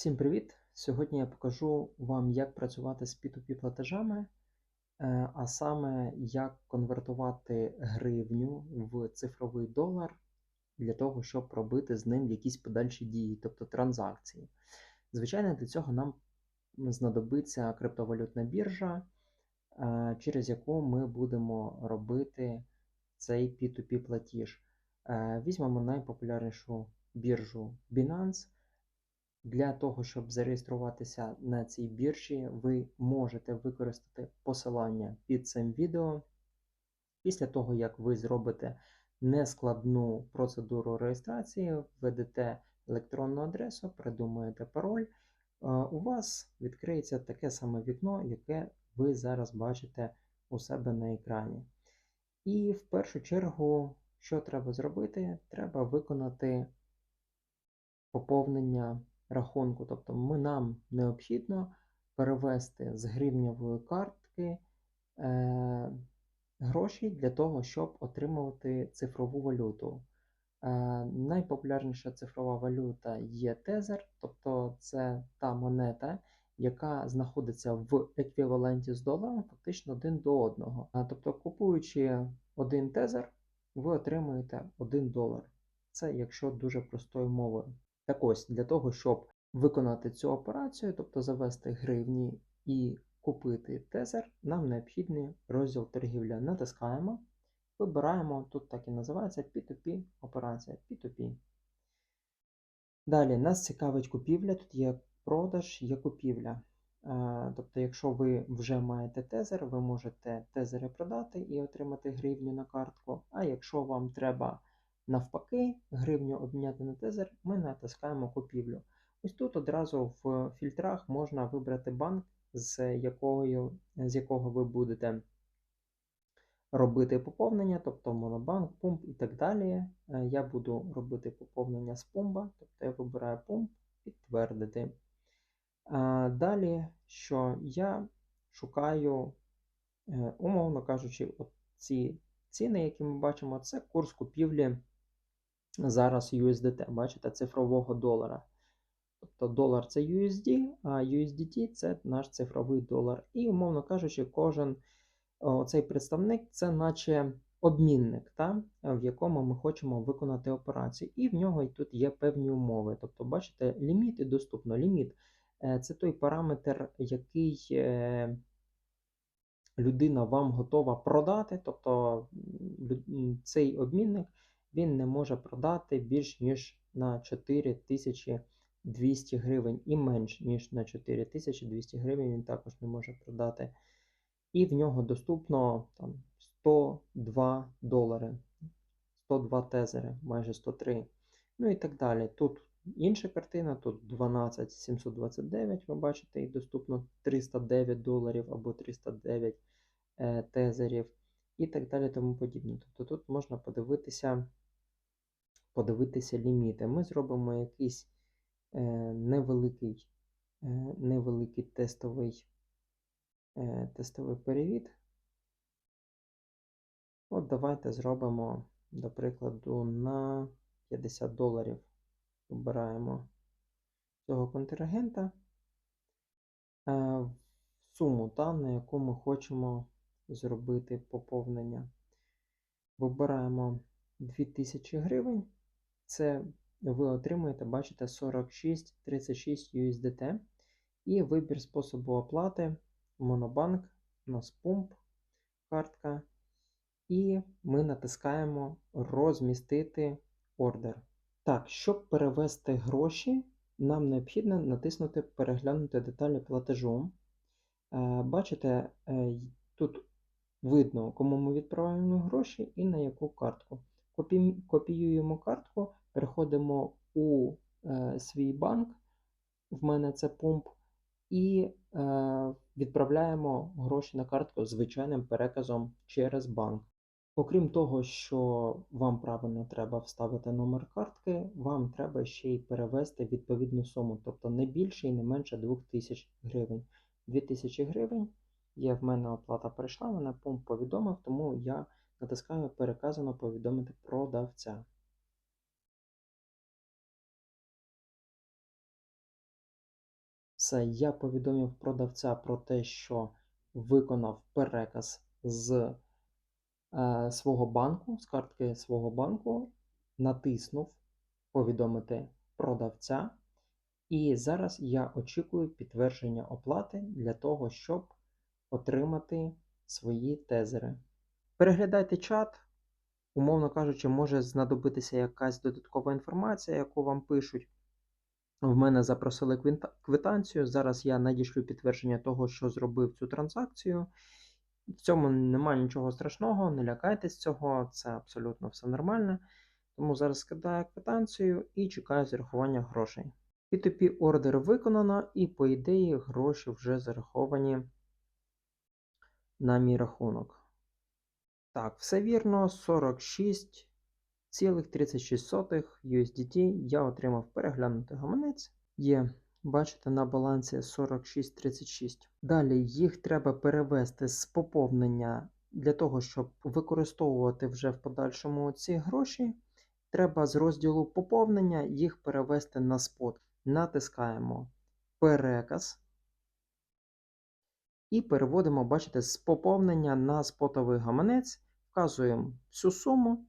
Всім привіт! Сьогодні я покажу вам, як працювати з P2P платежами, е, а саме як конвертувати гривню в цифровий долар для того, щоб робити з ним якісь подальші дії, тобто транзакції. Звичайно, для цього нам знадобиться криптовалютна біржа, е, через яку ми будемо робити цей P2P платіж. Е, Візьмемо найпопулярнішу біржу Binance. Для того, щоб зареєструватися на цій біржі, ви можете використати посилання під цим відео. Після того, як ви зробите нескладну процедуру реєстрації, введете електронну адресу, придумаєте пароль, у вас відкриється таке саме вікно, яке ви зараз бачите у себе на екрані. І в першу чергу, що треба зробити? Треба виконати поповнення рахунку. Тобто ми, нам необхідно перевести з гривневої картки е, гроші для того, щоб отримувати цифрову валюту. Е, найпопулярніша цифрова валюта є тезер, тобто це та монета, яка знаходиться в еквіваленті з доларом фактично один до одного. А, тобто, купуючи один тезер, ви отримуєте 1 долар. Це якщо дуже простою мовою. Так ось, для того, щоб виконати цю операцію, тобто завести гривні і купити тезер, нам необхідний розділ торгівля. Натискаємо, вибираємо, тут так і називається P2P операція. P2P. Далі нас цікавить купівля, тут є продаж, є купівля. Е, тобто, якщо ви вже маєте тезер, ви можете тезери продати і отримати гривню на картку. А якщо вам треба навпаки гривню обміняти на тезер, ми натискаємо купівлю. Ось тут одразу в фільтрах можна вибрати банк, з якого, з якого ви будете робити поповнення, тобто Монобанк, Пумп і так далі. Е, я буду робити поповнення з Пумба, тобто я вибираю Пумп, підтвердити. Далі, що я шукаю, е, умовно кажучи, ці ціни, які ми бачимо, це курс купівлі зараз USDT, бачите, цифрового долара. Тобто долар це USD, а USDT це наш цифровий долар. І, умовно кажучи, кожен цей представник це наче обмінник, та, в якому ми хочемо виконати операцію. І в нього тут є певні умови. Тобто, бачите, ліміт і доступно. Ліміт е, це той параметр, який е, людина вам готова продати. Тобто цей обмінник він не може продати більш ніж на 4 тисячі 200 гривень і менш, ніж на 4200 гривень він також не може продати. І в нього доступно там, 102 долари, 102 тезери, майже 103. Ну і так далі. Тут інша картина, тут 12729, ви бачите, і доступно 309 доларів або 309 е, тезерів, і так далі тому подібне. Тобто тут можна подивитися, подивитися ліміти. Ми зробимо якийсь Е, невеликий е, невеликий тестовий е, тестовий перевід. От давайте зробимо, до прикладу, на 50 доларів. Вибираємо цього контрагента суму, та, на яку ми хочемо зробити поповнення. Вибираємо 2000 гривень. Це ви отримуєте, бачите, 4636 USDT. І вибір способу оплати Монобанк, у нас пумп, картка. І ми натискаємо розмістити ордер. Так, щоб перевести гроші, нам необхідно натиснути Переглянути деталі платежу. Е, бачите, е, видно, кому ми відправляємо гроші і на яку картку. Копіюємо картку переходимо у е, свій банк, в мене це пумп, і е, відправляємо гроші на картку звичайним переказом через банк. Окрім того, що вам правильно треба вставити номер картки, вам треба ще й перевести відповідну суму, тобто не більше і не менше 2000 гривень. 2000 гривень є в мене оплата прийшла, мене пумп повідомив, тому я натискаю переказано повідомити продавця. Все, я повідомив продавця про те, що виконав переказ з е, свого банку, з картки свого банку, натиснув повідомити продавця. І зараз я очікую підтвердження оплати для того, щоб отримати свої тезери. Переглядайте чат, умовно кажучи, може знадобитися якась додаткова інформація, яку вам пишуть. В мене запросили квитанцію. Зараз я надішлю підтвердження того, що зробив цю транзакцію. В цьому немає нічого страшного, не лякайтесь цього, це абсолютно все нормально. Тому зараз скидаю квитанцію і чекаю зарахування грошей. P2P ордер виконано, і, по ідеї, гроші вже зараховані на мій рахунок. Так, все вірно, 46,36 USDT я отримав переглянути гаманець. Є, бачите, на балансі 46,36. Далі їх треба перевести з поповнення для того, щоб використовувати вже в подальшому ці гроші. Треба з розділу поповнення їх перевести на спот. Натискаємо переказ. І переводимо, бачите, з поповнення на спотовий гаманець, вказуємо всю суму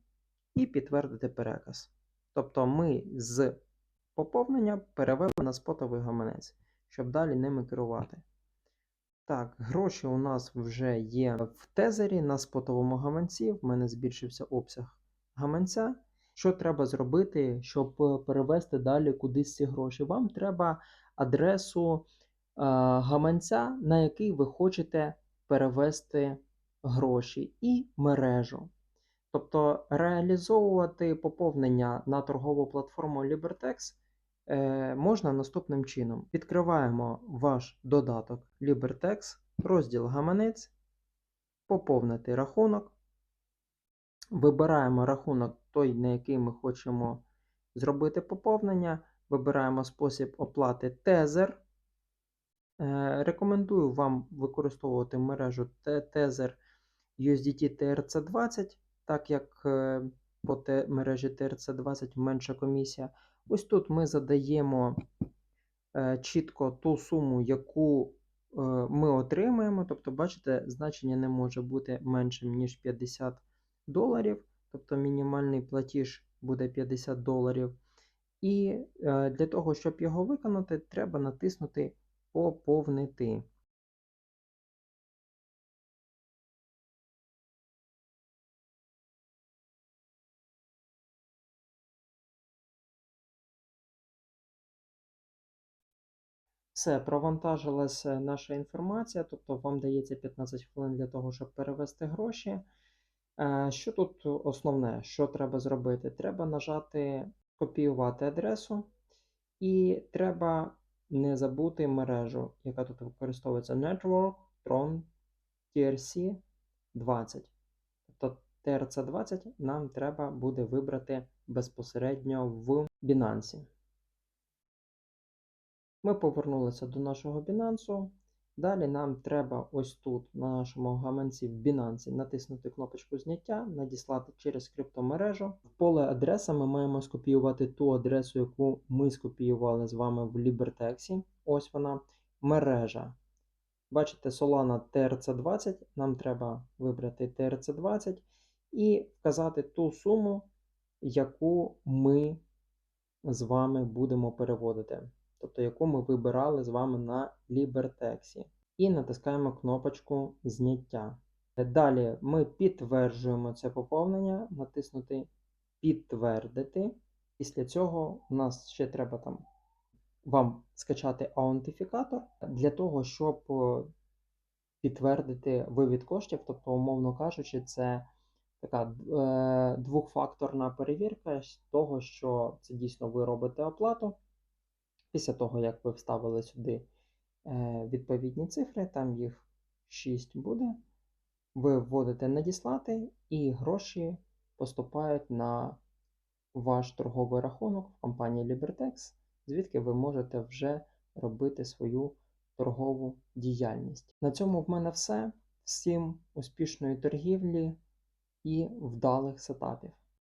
і підтвердити переказ. Тобто ми з поповнення перевели на спотовий гаманець, щоб далі ними керувати. Так, гроші у нас вже є в тезері на спотовому гаманці. В мене збільшився обсяг гаманця. Що треба зробити, щоб е, перевести далі кудись ці гроші? Вам треба адресу гаманця, на який ви хочете перевести гроші, і мережу. Тобто реалізовувати поповнення на торгову платформу LiberTex е, можна наступним чином. Відкриваємо ваш додаток LiberTex, розділ гаманець, поповнити рахунок. Вибираємо рахунок той, на який ми хочемо зробити поповнення. Вибираємо спосіб оплати Tether. Е, Рекомендую вам використовувати мережу Tether USDT TRC20, так як е, по мережі TRC20 менша комісія. Ось тут ми задаємо е, чітко ту суму, яку ми отримаємо. Тобто, бачите, значення не може бути меншим, ніж 50 доларів. Тобто мінімальний платіж буде 50 доларів. І для того, щоб його виконати, треба натиснути Поповнити. Все, провантажилася наша інформація, тобто вам дається 15 хвилин для того, щоб перевести гроші. Е, Що тут основне, що треба зробити? Треба нажати копіювати адресу, і треба не забути мережу, яка тут використовується Network Tron TRC 20. Тобто TRC 20 нам треба буде вибрати безпосередньо в Binance. Ми повернулися до нашого Binance. Далі нам треба ось тут на нашому гаманці в Binance натиснути кнопочку зняття, надіслати через криптомережу. В поле адреса ми маємо скопіювати ту адресу, яку ми скопіювали з вами в LiberTex. Ось вона мережа. Бачите, Solana TRC20. Нам треба вибрати TRC20 і вказати ту суму, яку ми з вами будемо переводити тобто яку ми вибирали з вами на LiberTex. І натискаємо кнопочку зняття. Далі ми підтверджуємо це поповнення, натиснути Підтвердити. Після цього у нас ще треба там вам скачати аутентифікатор для того, щоб підтвердити вивід коштів, тобто, умовно кажучи, це така е, двохфакторна перевірка того, що це дійсно ви робите оплату. Після того, як ви вставили сюди е, відповідні цифри, там їх 6 буде, ви вводите надіслати, і гроші поступають на ваш торговий рахунок в компанії LiberTex, звідки ви можете вже робити свою торгову діяльність. На цьому в мене все. Всім успішної торгівлі і вдалих сетапів.